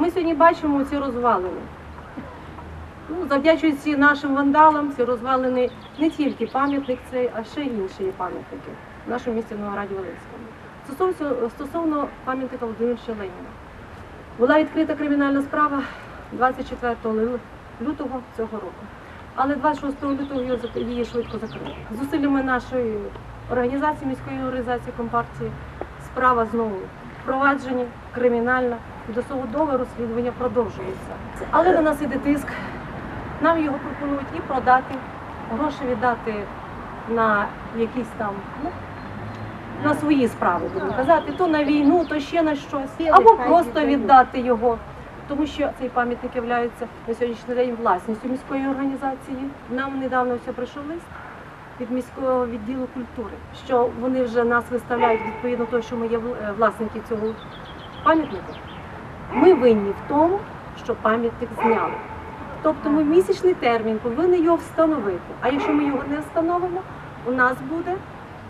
Ми сьогодні бачимо ці розвалини. Ну, завдячуючи нашим вандалам, ці розвалини не тільки пам'ятник цей, а ще й інші пам'ятники в нашому місті Новограді Волинському. Стосовно, стосовно пам'ятника Володимировича Леніна. Була відкрита кримінальна справа 24 лютого цього року. Але 26 лютого її швидко закрили. Зусиллями нашої організації, міської організації компартії, справа знову впровадження кримінальна досудове розслідування продовжується. Але на нас іде тиск. Нам його пропонують і продати, гроші віддати на якісь там ну, на свої справи, будемо казати, то на війну, то ще на щось, або просто віддати його. Тому що цей пам'ятник є на сьогоднішній день власністю міської організації. Нам недавно все прийшов лист від міського відділу культури, що вони вже нас виставляють відповідно того, що ми є е, власники цього пам'ятника. Ми винні в тому, що пам'ятник зняли. Тобто ми в місячний термін повинні його встановити. А якщо ми його не встановимо, у нас буде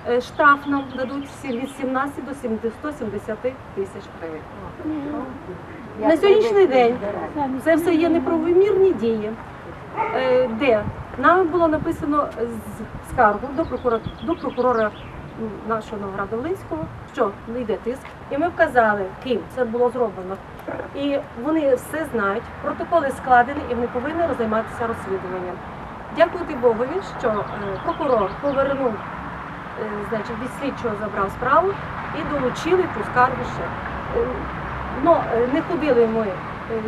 е, штраф нам дадуть всі від 17 до 170 тисяч гривень. На сьогоднішній день це все є неправомірні дії, е, де нами було написано скаргу до прокурора, до прокурора нашого Новограда Волинського, що не йде тиск. І ми вказали, ким це було зроблено. І вони все знають, протоколи складені, і вони повинні займатися розслідуванням. Дякувати Богові, що е, прокурор повернув, е, значить, від слідчого забрав справу і долучили ту скаргу ще. Е, Ну, е, не ходили ми,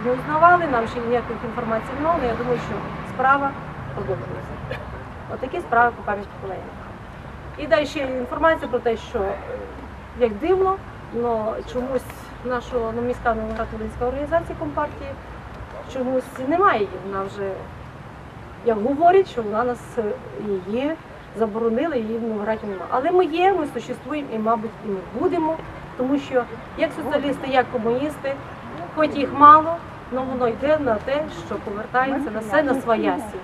не узнавали, нам ще ніяких інформації не мали. Я думаю, що справа продовжується. Отакі справи по пам'яті колеги. І далі ще інформація про те, що е, як дивно, але чомусь нашого ну, міська Новоград-Волинська організація компартії чомусь немає її. Вона вже, як говорять, що вона нас е, її заборонила, її в Новограді немає. Але ми є, ми существуємо і, мабуть, і ми будемо, тому що як соціалісти, як комуністи, хоч їх мало, але воно йде на те, що повертається на все на своясі.